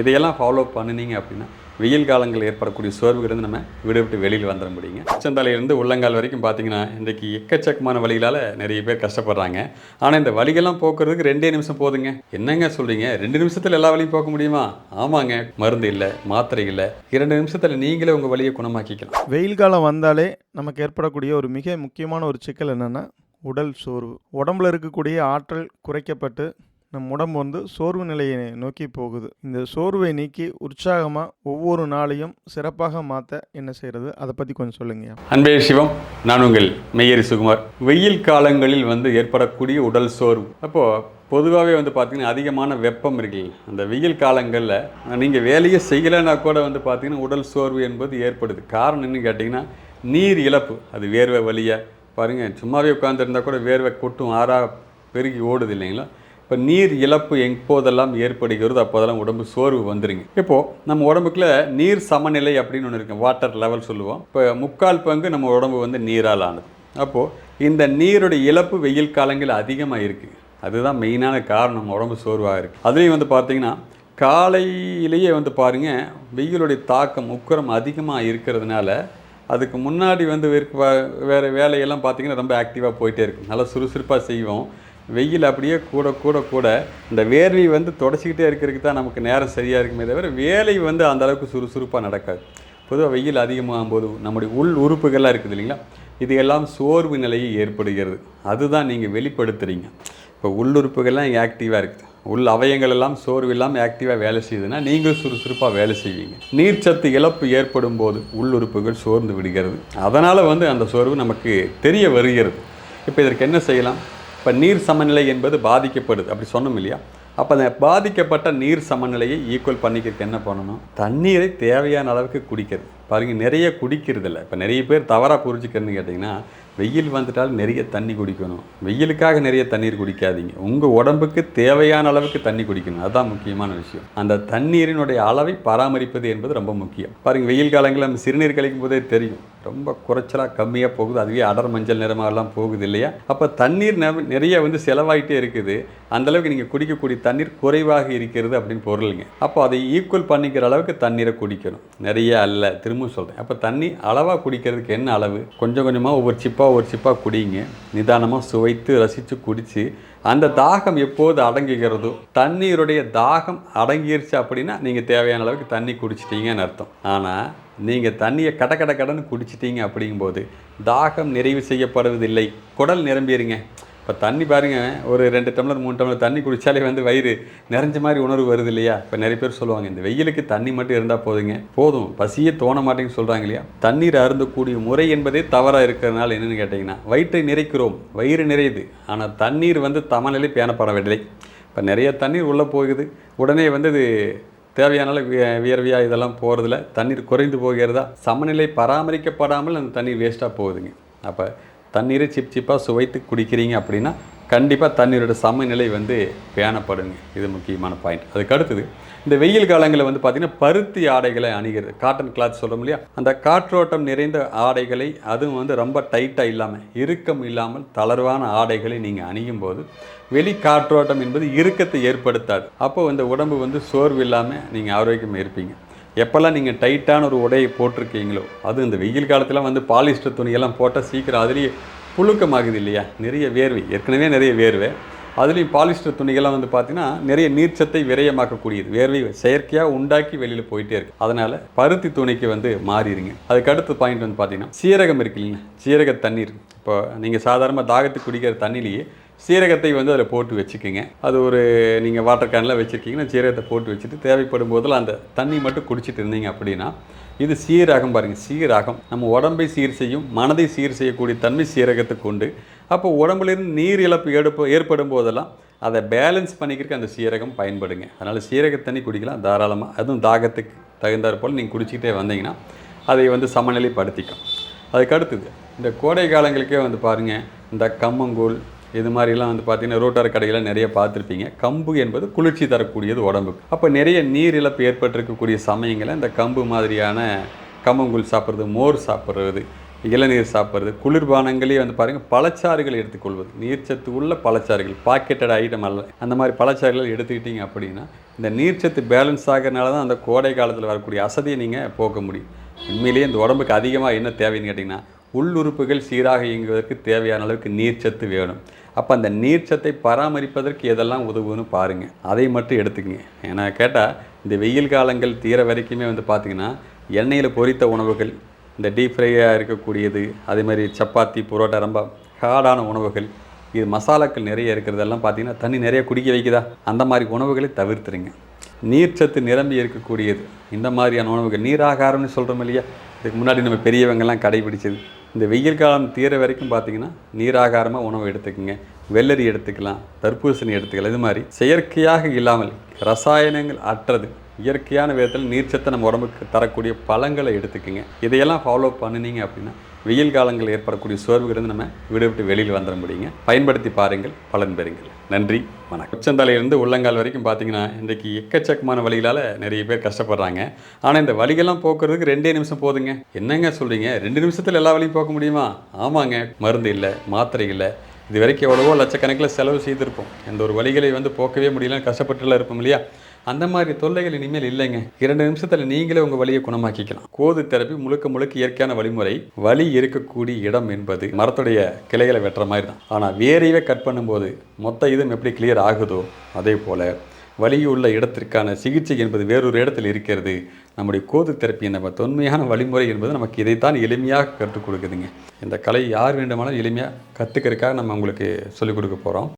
இதையெல்லாம் ஃபாலோ பண்ணினீங்க அப்படின்னா வெயில் காலங்கள் ஏற்படக்கூடிய சோர்வுகளிலிருந்து நம்ம வீடு விட்டு வெளியில் வந்துட முடியுங்க உச்சந்தலையிலிருந்து உள்ளங்கால் வரைக்கும் பார்த்தீங்கன்னா இன்றைக்கி எக்கச்சக்கமான வழிகளால் நிறைய பேர் கஷ்டப்படுறாங்க. ஆனால் இந்த வலிகள்லாம் போக்குறதுக்கு ரெண்டே நிமிஷம் போதுங்க. என்னங்க சொல்கிறீங்க ரெண்டு நிமிஷத்தில் எல்லா வழியும் போக்க முடியுமா? ஆமாங்க. மருந்து இல்லை மாத்திரை இல்லை. இரண்டு நிமிஷத்தில் நீங்களே உங்கள் வழியை குணமாக்கிக்கலாம். வெயில் காலம் வந்தாலே நமக்கு ஏற்படக்கூடிய ஒரு மிக முக்கியமான ஒரு சிக்கல் என்னென்னா உடல் சோர்வு. உடம்புல இருக்கக்கூடிய ஆற்றல் குறைக்கப்பட்டு நம் உடம்பு வந்து சோர்வு நிலையை நோக்கி போகுது. இந்த சோர்வை நீக்கி உற்சாகமாக ஒவ்வொரு நாளையும் சிறப்பாக மாற்ற என்ன செய்கிறது அதை பற்றி கொஞ்சம் சொல்லுங்க அன்பே சிவம் நான் உங்கள் மெய்யரி சுகுமார். வெயில் காலங்களில் வந்து ஏற்படக்கூடிய உடல் சோர்வு. அப்போது பொதுவாகவே வந்து பார்த்திங்கன்னா அதிகமான வெப்பம் இருக்குது அந்த வெயில் காலங்களில் நீங்கள் வேலையை செய்யலைன்னா கூட வந்து பார்த்திங்கன்னா உடல் சோர்வு என்பது ஏற்படுது. காரணம் என்னன்னு கேட்டிங்கன்னா நீர் இழப்பு. அது வேர்வை வழியாக பாருங்கள் சும்மாவே உட்காந்துருந்தா கூட வேர்வை கொட்டும் ஆறாக பெருகி ஓடுது இல்லைங்களா? இப்போ நீர் இழப்பு எப்போதெல்லாம் ஏற்படுகிறதோ அப்போதெல்லாம் உடம்பு சோர்வு வந்துருங்க. இப்போது நம்ம உடம்புக்குள்ள நீர் சமநிலை அப்படின்னு ஒன்று இருக்குது வாட்டர் லெவல் சொல்லுவோம். இப்போ முக்கால் பங்கு நம்ம உடம்பு வந்து நீரால் ஆனது. அப்போது இந்த நீருடைய இழப்பு வெயில் காலங்களில் அதிகமாக இருக்குது அதுதான் மெயினான காரணம். நம்ம உடம்பு சோர்வாக இருக்குது அதுலேயும் வந்து பார்த்தீங்கன்னா காலையிலேயே வந்து பாருங்கள் வெயிலுடைய தாக்கம் உக்கரம் அதிகமாக இருக்கிறதுனால அதுக்கு முன்னாடி வந்து வேறு வேலையெல்லாம் பார்த்திங்கன்னா ரொம்ப ஆக்டிவாக போயிட்டே இருக்கும். நல்லா சுறுசுறுப்பாக செய்வோம். வெயில் அப்படியே கூட கூட கூட. இந்த வேர்வை வந்து தொடச்சிக்கிட்டே இருக்கிறதுக்கு தான் நமக்கு நேரம் சரியாக இருக்குமே தவிர வேலை வந்து அந்த அளவுக்கு சுறுசுறுப்பாக நடக்காது. பொதுவாக வெயில் அதிகமாகும் போது நம்முடைய உள் உறுப்புகள்லாம் இருக்குது இல்லைங்களா? இது எல்லாம் சோர்வு நிலையை ஏற்படுகிறது. அதுதான் நீங்கள் வெளிப்படுத்துகிறீங்க இப்போ உள்ளுறுப்புகள்லாம் இங்கே ஆக்டிவாக இருக்குது. உள் அவயங்கள் எல்லாம் சோர்வு இல்லாமல் ஆக்டிவாக வேலை செய்யுதுன்னா நீங்கள் சுறுசுறுப்பாக வேலை செய்வீங்க. நீர்ச்சத்து இழப்பு ஏற்படும் போது உள்ளுறுப்புகள் சோர்ந்து விடுகிறது. அதனால் வந்து அந்த சோர்வு நமக்கு தெரிய வருகிறது. இப்போ இதற்கு என்ன செய்யலாம்? இப்போ நீர் சமநிலை என்பது பாதிக்கப்படுது. அப்படி சொன்னோம் இல்லையா? அப்போ அந்த பாதிக்கப்பட்ட நீர் சமநிலையை ஈக்குவல் பண்ணிக்கிறதுக்கு என்ன பண்ணணும் தண்ணீரை தேவையான அளவுக்கு குடிக்கிறது. பாருங்கள் நிறைய குடிக்கிறது இல்லை இப்போ நிறைய பேர் தவறாக புரிஞ்சுக்கிறதுன்னு கேட்டிங்கன்னா வெயில் வந்துட்டால் நிறைய தண்ணி குடிக்கணும். வெயிலுக்காக நிறைய தண்ணீர் குடிக்காதீங்க. உங்கள் உடம்புக்கு தேவையான அளவுக்கு தண்ணி குடிக்கணும். அதுதான் முக்கியமான விஷயம். அந்த தண்ணீரினுடைய அளவை பராமரிப்பது என்பது ரொம்ப முக்கியம். பாருங்கள் வெயில் காலங்களில் நம்ம சிறுநீர் கழிக்கும் போதே தெரியும். ரொம்ப குறைச்சலாக கம்மியாக போகுது. அதுவே அடர் மஞ்சள் நிறமாகலாம் போகுது இல்லையா? அப்போ தண்ணீர் நிறைய வந்து செலவாயிட்டே இருக்குது. அந்தளவுக்கு நீங்கள் குடிக்கக்கூடிய தண்ணீர் குறைவாக இருக்கிறது அப்படின்னு பொருளுங்க அப்போ அதை ஈக்குவல் பண்ணிக்கிற அளவுக்கு தண்ணீரை குடிக்கணும். நிறைய அல்ல திரும்ப சொல்கிறேன் அப்போ தண்ணி அளவாக குடிக்கிறதுக்கு என்ன அளவு? கொஞ்சம் கொஞ்சமாக ஒவ்வொரு சிப்பாக ஒவ்வொரு சிப்பாக குடிங்க. நிதானமாக சுவைத்து ரசித்து குடித்து அந்த தாகம் எப்போது அடங்குகிறதோ தண்ணீருடைய தாகம் அடங்கிருச்சு அப்படின்னா நீங்கள் தேவையான அளவுக்கு தண்ணி குடிச்சிட்டிங்கன்னு அர்த்தம். ஆனால் நீங்கள் தண்ணியை கட கட கடன்னு குடிச்சிட்டிங்க அப்படிங்கும்போது தாகம் நிறைவு செய்யப்படுவதில்லை. குடல் நிரம்பிடுங்க இப்போ தண்ணி பாருங்க ஒரு ரெண்டு டம்ளர் மூணு டம்ளர் தண்ணி குடித்தாலே வந்து வயிறு நிறைஞ்ச மாதிரி உணர்வு வருது இல்லையா? இப்போ நிறைய பேர் சொல்லுவாங்க இந்த வெயிலுக்கு தண்ணி மட்டும் இருந்தால் போதுங்க. போதும் பசியே தோண மாட்டேங்குன்னு சொல்கிறாங்க இல்லையா? தண்ணீர் அருந்தக்கூடிய முறை என்பதே தவறாக இருக்கிறதுனால என்னென்னு கேட்டிங்கன்னா வயிற்றை நிறைக்கிறோம் வயிறு நிறையுது. ஆனால் தண்ணீர் வந்து தமநிலை பேணப்படவில்லை இப்போ நிறைய தண்ணீர் உள்ளே போகுது. உடனே வந்து இது தேவையான அளவு இதெல்லாம் போகிறதுல தண்ணீர் குறைந்து போகிறதா? சமநிலை பராமரிக்கப்படாமல் அந்த தண்ணீர் வேஸ்ட்டாக போகுதுங்க. அப்போ தண்ணீரை சிப் சிப்பாக சுவைத்து குடிக்கிறீங்க அப்படின்னா கண்டிப்பாக தண்ணீரோட சமநிலை வந்து பேணப்படுங்க. இது முக்கியமான பாயிண்ட் அதுக்கு அடுத்தது இந்த வெயில் காலங்களில் வந்து பார்த்திங்கன்னா பருத்தி ஆடைகளை அணிகிறது. காட்டன் கிளாத் சொல்கிறோம் இல்லையா? அந்த காற்றோட்டம் நிறைந்த ஆடைகளை அதுவும் வந்து ரொம்ப டைட்டாக இல்லாமல் இறுக்கம் இல்லாமல் தளர்வான ஆடைகளை நீங்கள் அணியும் போது வெளி காற்றோட்டம் என்பது இறுக்கத்தை ஏற்படுத்தாது. அப்போ இந்த உடம்பு வந்து சோர்வு இல்லாமல் நீங்கள் ஆரோக்கியமாக இருப்பீங்க. எப்போல்லாம் நீங்கள் டைட்டான ஒரு உடையை போட்டிருக்கீங்களோ அது இந்த வெயில் காலத்தில் வந்து பாலிஸ்டர் துணியெல்லாம் போட்டால் சீக்கிரம் அதுலேயே புழுக்கமாகுது இல்லையா? நிறைய வேர்வை ஏற்கனவே நிறைய வேர்வை. அதுலேயும் பாலிஸ்டர் துணிகள்லாம் வந்து பார்த்தீங்கன்னா நிறைய நீர்ச்சத்தை விரயமாக்கக்கூடியது. வேர்வை செயற்கையாக உண்டாக்கி வெளியில் போயிட்டே இருக்கு. அதனால் பருத்தி துணிக்கு வந்து மாறிடுங்க. அதுக்கு அடுத்த பாயிண்ட் வந்து பார்த்தீங்கன்னா சீரகம் இருக்கு இல்லைங்க சீரக தண்ணீர். இப்போ நீங்கள் சாதாரணமாக தாகத்துக்கு குடிக்கிற தண்ணிலேயே சீரகத்தை வந்து அதில் போட்டு வச்சுக்கோங்க. அது ஒரு நீங்கள் வாட்டர் கேனில் வச்சுருக்கீங்கன்னா சீரகத்தை போட்டு வச்சுட்டு தேவைப்படும் போதில் அந்த தண்ணி மட்டும் குடிச்சிட்டு இருந்தீங்க அப்படின்னா இது சீரகம் பாருங்கள் சீரகம். நம்ம உடம்பை சீர் செய்யும் மனதை சீர் செய்யக்கூடிய தன்மை சீரகத்துக்கு உண்டு. அப்போ உடம்புலேருந்து நீர் இழப்பு எடுப்பு ஏற்படும் போதெல்லாம் அதை பேலன்ஸ் பண்ணிக்கிறதுக்கு அந்த சீரகம் பயன்படுங்க. அதனால் சீரக தண்ணி குடிக்கலாம் தாராளமாக அதுவும் தாகத்துக்கு தகுந்தாற் போல் நீங்கள் குடிச்சிக்கிட்டே வந்தீங்கன்னா அதை வந்து சமநிலைப்படுத்திக்கும் அதுக்கு அடுத்தது இந்த கோடை காலங்களுக்கே வந்து பாருங்கள் இந்த கம்மங்கூழ் இது மாதிரிலாம் வந்து பார்த்தீங்கன்னா ரோட்டார் கடையில் நிறைய பார்த்துருப்பீங்க. கம்பு என்பது குளிர்ச்சி தரக்கூடியது உடம்புக்கு. அப்போ நிறைய நீர் இழப்பு ஏற்பட்டிருக்கக்கூடிய சமயங்களில் இந்த கம்பு மாதிரியான கம்பங்கூழ் சாப்பிட்றது மோர் சாப்பிட்றது இளநீர் சாப்பிட்றது குளிர்பானங்களே வந்து பாருங்கள் பழச்சாறுகள் எடுத்துக்கொள்வது. நீர்ச்சத்து உள்ள பழச்சாறுகள் பாக்கெட்டட் ஐட்டம் அல்ல. அந்த மாதிரி பழச்சாறுகள் எடுத்துக்கிட்டீங்க அப்படின்னா இந்த நீர்ச்சத்து பேலன்ஸ் ஆகிறனால தான் அந்த கோடை காலத்தில் வரக்கூடிய அசதியை நீங்கள் போக்க முடியும். உண்மையிலேயே இந்த உடம்புக்கு அதிகமாக என்ன தேவைன்னு கேட்டிங்கன்னா உள்ளுறுப்புகள் சீராக இயங்குவதற்கு தேவையான அளவுக்கு நீர்ச்சத்து வேணும். அப்போ அந்த நீர்ச்சத்தை பராமரிப்பதற்கு எதெல்லாம் உதவுன்னு பாருங்கள் அதை மட்டும் எடுத்துக்கங்க. ஏன்னா கேட்டால் இந்த வெயில் காலங்கள் தீர வரைக்குமே வந்து பார்த்திங்கன்னா எண்ணெயில் பொரித்த உணவுகள் இந்த டீப் ஃப்ரையாக இருக்கக்கூடியது அதே மாதிரி சப்பாத்தி புரோட்டா ரொம்ப ஹார்டான உணவுகள் இது மசாலாக்கள் நிறைய இருக்கிறதெல்லாம் பார்த்தீங்கன்னா தண்ணி நிறைய குடிக்க வைக்குதா? அந்த மாதிரி உணவுகளை தவிர்த்துருங்க. நீர்ச்சத்து நிரம்பி இருக்கக்கூடியது. இந்த மாதிரியான உணவுகள் நீராகாரம்னு சொல்கிறோம் இல்லையா? இதுக்கு முன்னாடி நம்ம பெரியவங்கெல்லாம் கடைபிடிச்சது. இந்த வெயில் காலம் தீர வரைக்கும் பார்த்தீங்கன்னா நீராகாரமாக உணவு எடுத்துக்கோங்க. வெள்ளரி எடுத்துக்கலாம் தர்பூசணி எடுத்துக்கலாம் இது மாதிரி. செயற்கையாக இல்லாமல் ரசாயனங்கள் அற்றது இயற்கையான விதத்தில் நீர்ச்சத்தை நம்ம உடம்புக்கு தரக்கூடிய பழங்களை எடுத்துக்கோங்க. இதையெல்லாம் ஃபாலோ பண்ணினீங்க அப்படின்னா வெயில் காலங்கள் ஏற்படக்கூடிய சோர்வுகளிலிருந்து நம்ம விடுவிட்டு வெளியில் வந்துட முடியுங்க. பயன்படுத்தி பாருங்கள் பலன் பெறுங்கள். நன்றி வணக்கம். உச்சந்தலையிலிருந்து உள்ளங்கால் வரைக்கும் பார்த்தீங்கன்னா இன்றைக்கி எக்கச்சக்கமான வழிகளால் நிறைய பேர் கஷ்டப்படுறாங்க. ஆனால் இந்த வலிகள்லாம் போக்குறதுக்கு ரெண்டே நிமிஷம் போதுங்க. என்னங்க சொல்கிறீங்க ரெண்டு நிமிஷத்தில் எல்லா வழியும் போக்க முடியுமா? ஆமாங்க மருந்து இல்லை மாத்திரை இல்லை. இது வரைக்கும் எவ்வளவோ லட்சக்கணக்கில் செலவு செய்திருப்போம். எந்த ஒரு வழிகளை வந்து போக்கவே முடியல கஷ்டப்பட்டுலாம் இருப்போம் இல்லையா? அந்த மாதிரி தொல்லைகள் இனிமேல் இல்லைங்க. இரண்டு நிமிஷத்தில் நீங்களே உங்கள் வழியை குணமாக்கிக்கலாம். கோது தெரப்பி முழுக்க முழுக்க இயற்கையான வழிமுறை வலி இருக்கக்கூடிய இடம் என்பது மரத்துடைய கிளைகளை வெட்டுற மாதிரி தான் ஆனால் வேரையவே கட் பண்ணும்போது மொத்த இதும் எப்படி கிளியர் ஆகுதோ அதே போல் வலியுள்ள இடத்திற்கான சிகிச்சை என்பது வேறொரு இடத்தில் இருக்கிறது. நம்முடைய கோது தெரப்பி நம்ம தொன்மையான வழிமுறை என்பது நமக்கு இதைத்தான் எளிமையாக கற்றுக் கொடுக்குதுங்க. இந்த கலை யார் வேண்டுமானாலும் எளிமையாக கற்றுக்கிறதுக்காக நம்ம உங்களுக்கு சொல்லிக் கொடுக்க போகிறோம்